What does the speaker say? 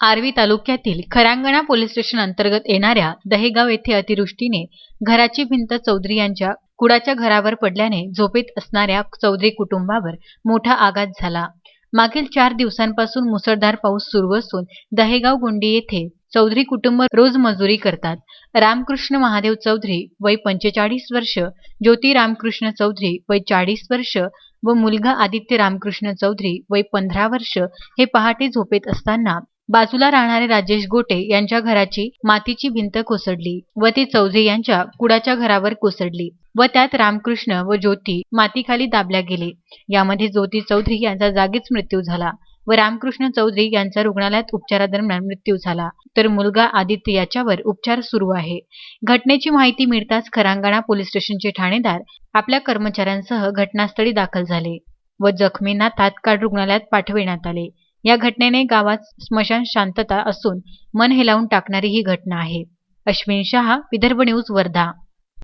आर्वी तालुक्यातील खरांगणा police station अंतर्गत येणाऱ्या दहेगाव येथे अतिवृष्टीने घराची भिंत चौधरी यांच्या कुडाच्या घरावर पडल्याने झोपेत असणाऱ्या चौधरी कुटुंबावर मोठा आघात झाला. मागील चार दिवसांपासून मुसळधार पाऊस सुरू असून दहेगाव गुंडी येथे चौधरी कुटुंब रोज मजुरी करतात. रामकृष्ण महादेव चौधरी वय पंचेचाळीस वर्ष ज्योती रामकृष्ण चौधरी वय चाळीस वर्ष व मुलगा आदित्य रामकृष्ण चौधरी वय पंधरा वर्ष हे पहाटे झोपेत असताना बाजूला राहणारे राजेश गोटे यांच्या घराची मातीची भिंत कोसळली व ती चौधे यांच्या कुडाच्या घरावर कोसळली व त्यात रामकृष्ण व ज्योती मातीखाली दाबल्या गेले. यामध्ये ज्योती चौधरी यांचा जागीच मृत्यू झाला व रामकृष्ण चौधरी यांचा रुग्णालयात उपचारादरम्यान मृत्यू झाला. तर मुलगा आदित्य याच्यावर उपचार सुरू आहे. घटनेची माहिती मिळताच खरांगणा पोलीस स्टेशनचे ठाणेदार आपल्या कर्मचाऱ्यांसह घटनास्थळी दाखल झाले व जखमींना तात्काळ रुग्णालयात पाठविण्यात आले. या घटनेने गावात स्मशान शांतता असून मन हेलावून टाकणारी ही घटना आहे. अश्विन शहा विदर्भ न्यूज वर्धा.